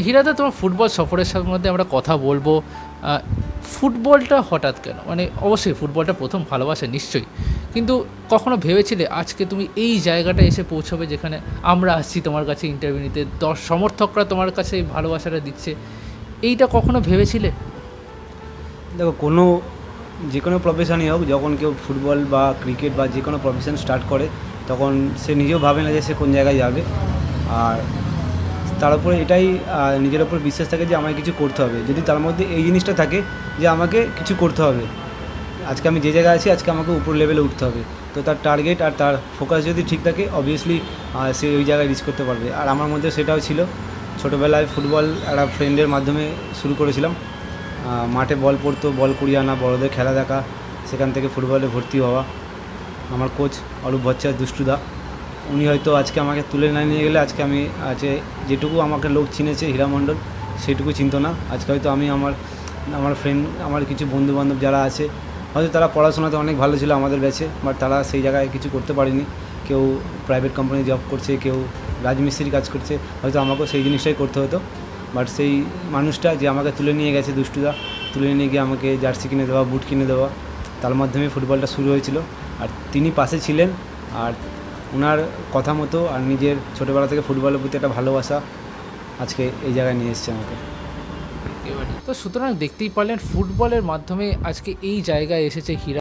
হীরাদা, তোমার ফুটবল সফরের সম্বন্ধে আমরা কথা বলব। ফুটবলটা হঠাৎ কেন? মানে অবশ্যই ফুটবলটা প্রথম ভালোবাসা নিশ্চয়ই। কিন্তু কখনো ভেবেছিলে আজকে তুমি এই জায়গাটা এসে পৌঁছবে যেখানে আমরা আসছি তোমার কাছে ইন্টারভিউ নিতে? দশ সমর্থকরা তোমার কাছে এই ভালোবাসাটা দিচ্ছে। এইটা কখনো ভেবেছিলে? দেখো, কোনো, যে কোনো প্রফেশনই হোক, যখন কেউ ফুটবল বা ক্রিকেট বা যে কোনো প্রফেশন স্টার্ট করে, তখন সে নিজেও ভাবে না যে সে কোন জায়গায় যাবে। আর তার উপরে এটাই নিজের ওপর বিশ্বাস থাকে যে আমাকে কিছু করতে হবে। যদি তার মধ্যে এই জিনিসটা থাকে যে আমাকে কিছু করতে হবে, আজকে আমি যে জায়গায় আছি, আজকে আমাকে উপর লেভেলে উঠতে হবে। তো তার টার্গেট আর তার ফোকাস যদি ঠিক থাকে অবভিয়াসলি সে ওই জায়গায় রিচ করতে পারবে। আর আমার মধ্যে সেটাও ছিল, ছোটোবেলায় ফুটবল একটা ফ্রেন্ডের মাধ্যমে শুরু করেছিলাম। মাঠে বল পড়তো বল কুড়িয়ে আনা, বড়দের খেলা দেখা, সেখান থেকে ফুটবলে ভর্তি হওয়া। আমার কোচ অরূপ ভট্টাচার্য দুষ্টুদা উনি হয়তো আজকে আমাকে তুলে না নিয়ে গেলে, আজকে আমি আছে যেটুকু আমাকে লোক চিনেছে হীরা মণ্ডল সেটুকু চিনত না। আজকে হয়তো আমি আমার আমার ফ্রেন্ড আমার কিছু বন্ধু বান্ধব যারা আছে, হয়তো তারা পড়াশোনাতে অনেক ভালো ছিল আমাদের ব্যাচে বাট তারা সেই জায়গায় কিছু করতে পারেনি। কেউ প্রাইভেট কোম্পানি জব করছে, কেউ রাজমিস্ত্রির কাজ করছে, হয়তো আমাকেও সেই জিনিসটাই করতে হতো। বাট সেই মানুষটা যে আমাকে তুলে নিয়ে গেছে, দুষ্টুদা, তুলে নিয়ে গিয়ে আমাকে জার্সি কিনে দেওয়া বুট কিনে দেওয়া, তার মাধ্যমে ফুটবলটা শুরু হয়েছিল। আর তিনি পাশে ছিলেন, আর ওনার কথা মতো আর নিজের ছোটোবেলা থেকে ফুটবলের প্রতি একটা ভালোবাসা আজকে এই জায়গায় নিয়ে এসছে আমাকে। তো সুতরাং দেখতেই পারলেন, ফুটবলের মাধ্যমে আজকে এই জায়গায় এসেছে হীরা।